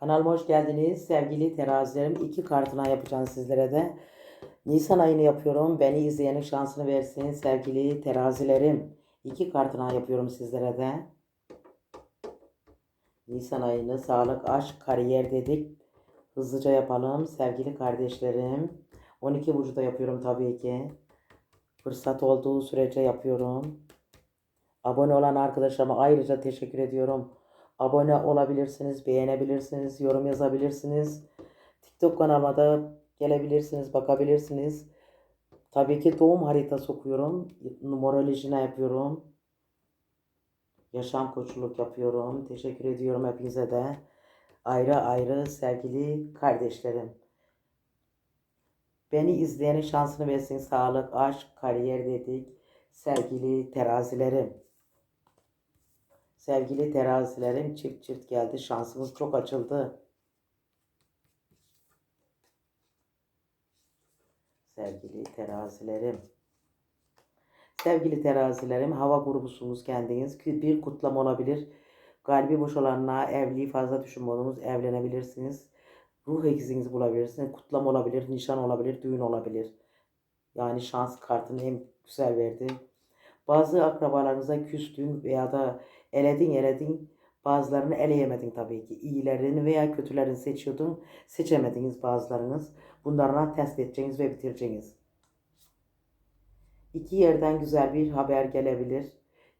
Kanalıma hoş geldiniz. Sevgili terazilerim iki kartına yapacağım sizlere de. Nisan ayını yapıyorum. Beni izleyenin şansını versin sevgili terazilerim. İki kartına yapıyorum sizlere de. Nisan ayını sağlık, aşk, kariyer dedik. Hızlıca yapalım sevgili kardeşlerim. 12 burcuda yapıyorum tabii ki. Fırsat olduğu sürece yapıyorum. Abone olan arkadaşlarıma ayrıca teşekkür ediyorum. Abone olabilirsiniz, beğenebilirsiniz, yorum yazabilirsiniz. TikTok kanalıma da gelebilirsiniz, bakabilirsiniz. Tabii ki doğum haritası okuyorum. Numerolojine yapıyorum. Yaşam koçluk yapıyorum. Teşekkür ediyorum hepinize de. Ayrı ayrı sevgili kardeşlerim. Beni izleyenin şansını versin. Sağlık, aşk, kariyer dedik. Sevgili terazilerim. Sevgili terazilerim çift çift geldi. Şansımız çok açıldı. Sevgili terazilerim. Sevgili terazilerim hava grubusunuz kendiniz. Bir kutlama olabilir. Kalbi boş olanla evliliği fazla düşünmüyorsunuz. Evlenebilirsiniz. Ruh ikizinizi bulabilirsiniz. Kutlama olabilir, nişan olabilir, düğün olabilir. Yani şans kartını en güzel verdi. Bazı akrabalarınıza küstün veya da eledin eledin. Bazılarını eleyemedin tabii ki. İyilerini veya kötülerini seçiyordun. Seçemediniz bazılarınız. Bunlarla test edeceğiniz ve bitireceğiniz. İki yerden güzel bir haber gelebilir.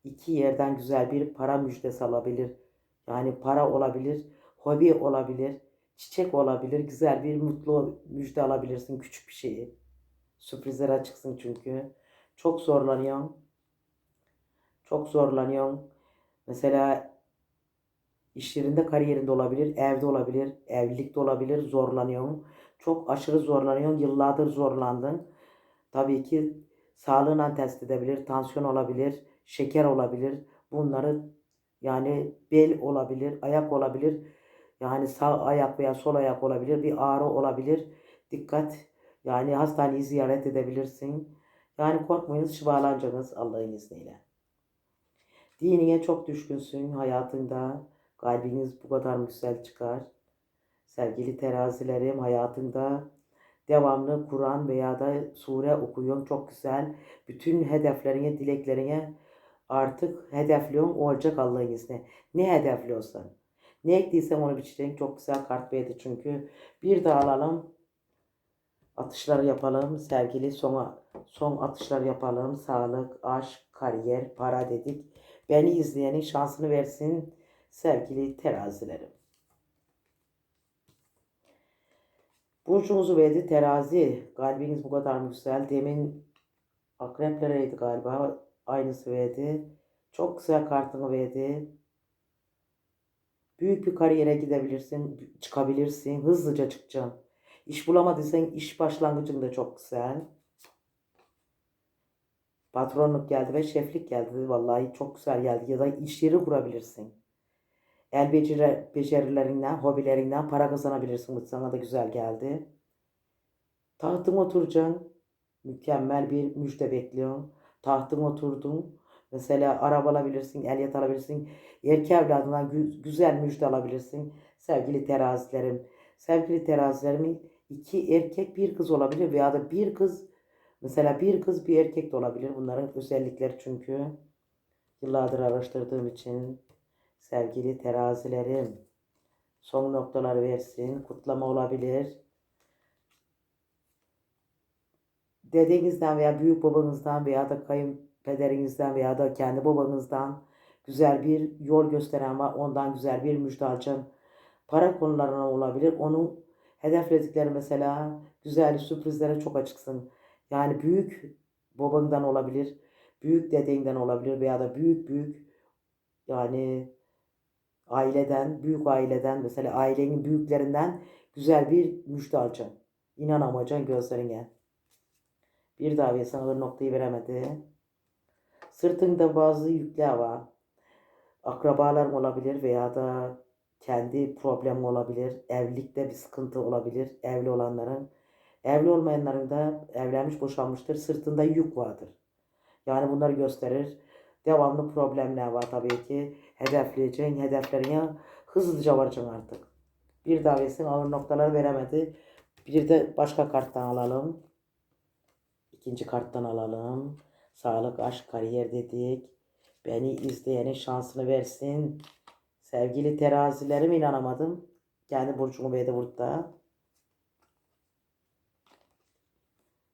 İki yerden güzel bir para müjdesi alabilir. Yani para olabilir, hobi olabilir, çiçek olabilir. Güzel bir mutlu müjde alabilirsin küçük bir şeyi. Sürprizlere açıksın çünkü. Çok zorlanıyorsun. Çok zorlanıyorsun. Mesela iş yerinde, kariyerinde olabilir, evde olabilir, evlilikte olabilir, zorlanıyorsun. Çok aşırı zorlanıyorsun, yıllardır zorlandın. Tabii ki sağlığına test edebilir, tansiyon olabilir, şeker olabilir. Bunları yani bel olabilir, ayak olabilir. Yani sağ ayak veya sol ayak olabilir, bir ağrı olabilir. Dikkat. Yani hastaneyi ziyaret edebilirsin. Yani korkmayınız, şifalanacaksınız Allah'ın izniyle. Dinine çok düşkünsün hayatında. Kalbiniz bu kadar güzel çıkar. Sevgili terazilerim hayatında devamlı Kur'an veya da sure okuyorsun çok güzel. Bütün hedeflerine, dileklerine artık hedefliyorsun olacak Allah'ın izniyle. Ne hedefliyorsan. Ne ektiysen onu biçeceksin. Çok güzel kart verdi çünkü. Bir de alalım. Atışları yapalım sevgili son, son atışlar yapalım. Sağlık, aşk, kariyer, para dedik. Beni izleyenin şansını versin sevgili terazilerim. Burcunuzu verdi terazi. Kalbiniz bu kadar güzel? Demin akreplereydi galiba. Aynısı verdi. Çok güzel kartını verdi. Büyük bir kariyere gidebilirsin, çıkabilirsin. Hızlıca çıkacaksın. İş bulamadıysan iş başlangıcında çok güzel. Patronluk geldi ve şeflik geldi. Vallahi çok güzel geldi. Ya da iş yeri kurabilirsin. El beceri, becerilerinden, hobilerinden para kazanabilirsin. Bu sana da güzel geldi. Tahtın oturacaksın. Mükemmel bir müjde bekliyorsun. Tahtın oturdun. Mesela araba alabilirsin, ehliyet alabilirsin. Erkek evladından gü- güzel müjde alabilirsin. Sevgili terazilerim. Sevgili terazilerim iki erkek bir kız olabilir veya da bir kız mesela bir kız bir erkek de olabilir. Bunların özellikleri çünkü yıllardır araştırdığım için sevgili terazilerim son noktalar versin. Kutlama olabilir. Dedenizden veya büyük babanızdan veya da kayınpederinizden veya da kendi babanızdan güzel bir yol gösteren var. Ondan güzel bir müjde alacaksın. Para konularına olabilir. Onun hedefledikleri mesela güzel sürprizlere çok açıksın. Yani büyük babandan olabilir. Büyük dedenden olabilir veya da büyük büyük yani aileden, büyük aileden mesela ailenin büyüklerinden güzel bir müjde alacaksın. İnanamayacaksın gözlerine. Bir bir sana noktayı veremedi. Sırtında bazı yükler var. Akrabalar olabilir veya da kendi problem olabilir. Evlilikte bir sıkıntı olabilir. Evli olanların. Evli olmayanların da evlenmiş boşanmıştır. Sırtında yük vardır. Yani bunları gösterir. Devamlı problemler var tabii ki. Hedefleyeceksin. Hedeflerine hızlıca varacaksın artık. Bir davetsin ağır noktaları veremedi. Bir de başka karttan alalım. İkinci karttan alalım. Sağlık, aşk, kariyer dedik. Beni izleyenin şansını versin. Sevgili terazilerim inanamadım. Kendi burcumu verdi burada.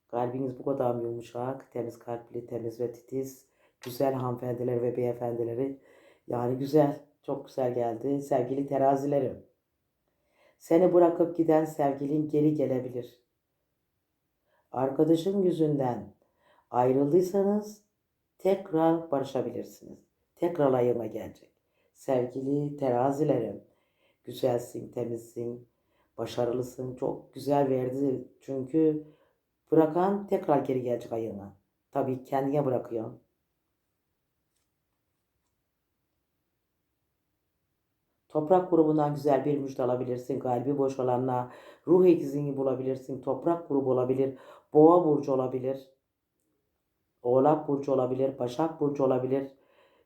Kalbiniz bu kadar mı yumuşak, temiz kalpli, temiz ve titiz. Güzel hanımefendiler ve beyefendileri. Yani güzel, çok güzel geldi. Sevgili terazilerim. Seni bırakıp giden sevgilin geri gelebilir. Arkadaşın yüzünden ayrıldıysanız tekrar barışabilirsiniz. Tekrar ayıma gelecek. Sevgili terazilerim, güzelsin, temizsin, başarılısın, çok güzel verdi. Çünkü bırakan tekrar geri gelecek ayına. Tabii kendine bırakıyor. Toprak grubundan güzel bir müjde alabilirsin. Kalbi boş olanla ruh ikizini bulabilirsin. Toprak grubu olabilir. Boğa burcu olabilir. Oğlak burcu olabilir. Başak burcu olabilir.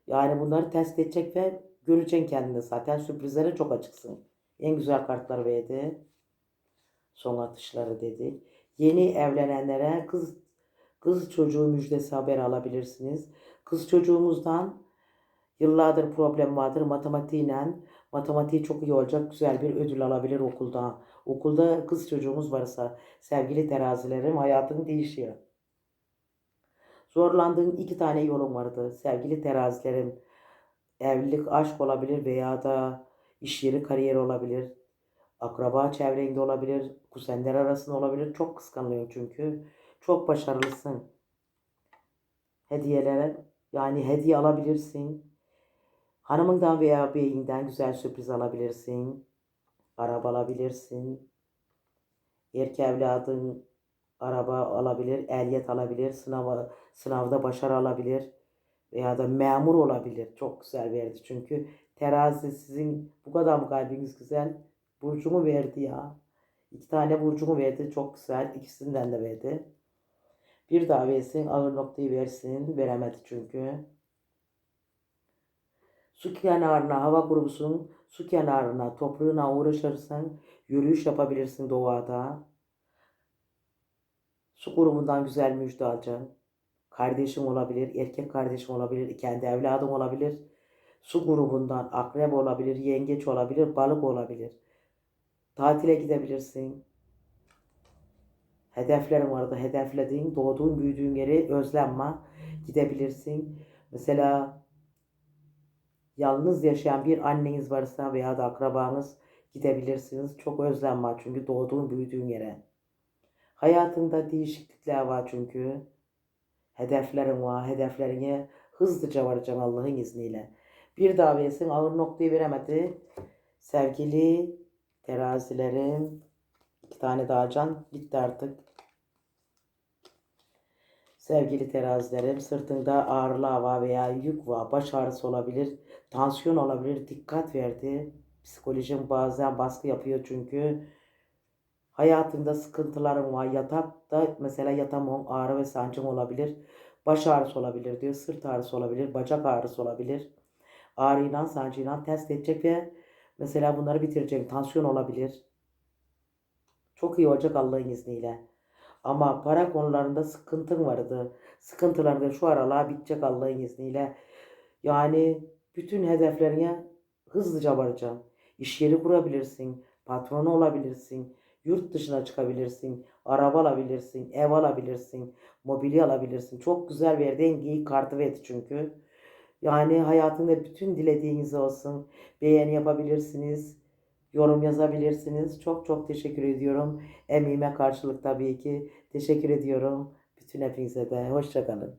Yani bunları test edecek ve göreceksin kendini zaten. Sürprizlere çok açıksın. En güzel kartlar verdi. Son atışları dedik. Yeni evlenenlere kız kız çocuğu müjdesi haber alabilirsiniz. Kız çocuğumuzdan yıllardır problem vardır matematiğiyle. Matematiği çok iyi olacak. Güzel bir ödül alabilir okulda. Okulda kız çocuğumuz varsa sevgili terazilerim hayatın değişiyor. Zorlandığın iki tane yolun vardı sevgili terazilerim. Evlilik, aşk olabilir veya da iş yeri, kariyer olabilir. Akraba çevrende olabilir, kuzenler arasında olabilir. Çok kıskanılıyor çünkü. Çok başarılısın. Hediyelere yani hediye alabilirsin. Hanımından veya beyinden güzel sürpriz alabilirsin. Araba alabilirsin. Erkek evladın araba alabilir, ehliyet alabilir, sınava, sınavda başarı alabilir veya da memur olabilir. Çok güzel verdi çünkü terazi sizin bu kadar mı kalbiniz güzel? Burcumu verdi ya. İki tane burcumu verdi çok güzel. İkisinden de verdi. Bir daha versin ağır noktayı versin. Veremedi çünkü. Su kenarına hava grubusun. Su kenarına toprağına uğraşırsan yürüyüş yapabilirsin doğada. Su grubundan güzel müjde alacaksın. Kardeşim olabilir, erkek kardeşim olabilir, kendi evladım olabilir. Su grubundan akrep olabilir, yengeç olabilir, balık olabilir. Tatile gidebilirsin. Hedeflerin vardı. Hedeflediğin, doğduğun, büyüdüğün yeri özlenme. Gidebilirsin. Mesela yalnız yaşayan bir anneniz varsa veya da akrabanız gidebilirsiniz. Çok özlenme çünkü doğduğun, büyüdüğün yere. Hayatında değişiklikler var çünkü. Hedeflerin var. Hedeflerine hızlıca varacaksın Allah'ın izniyle. Bir daha versin ağır noktayı veremedi. Sevgili terazilerim. iki tane daha can gitti artık. Sevgili terazilerim sırtında ağrılar var veya yük var. Baş ağrısı olabilir. Tansiyon olabilir. Dikkat verdi. Psikolojim bazen baskı yapıyor çünkü. Hayatında sıkıntılarım var. Yatakta mesela yatamam ağrı ve sancım olabilir. Baş ağrısı olabilir diyor. Sırt ağrısı olabilir. Bacak ağrısı olabilir. Ağrıyla sancıyla test edecek ve mesela bunları bitirecek. Tansiyon olabilir. Çok iyi olacak Allah'ın izniyle. Ama para konularında sıkıntın vardı. Sıkıntılar da şu aralar bitecek Allah'ın izniyle. Yani bütün hedeflerine hızlıca varacaksın. İş yeri kurabilirsin. Patronu olabilirsin. Yurt dışına çıkabilirsin. Araba alabilirsin. Ev alabilirsin. Mobilya alabilirsin. Çok güzel verdi. En iyi kartı verdi çünkü. Yani hayatında bütün dilediğiniz olsun. Beğeni yapabilirsiniz. Yorum yazabilirsiniz. Çok çok teşekkür ediyorum. Emeğime karşılık tabii ki. Teşekkür ediyorum. Bütün hepinize de. Hoşçakalın.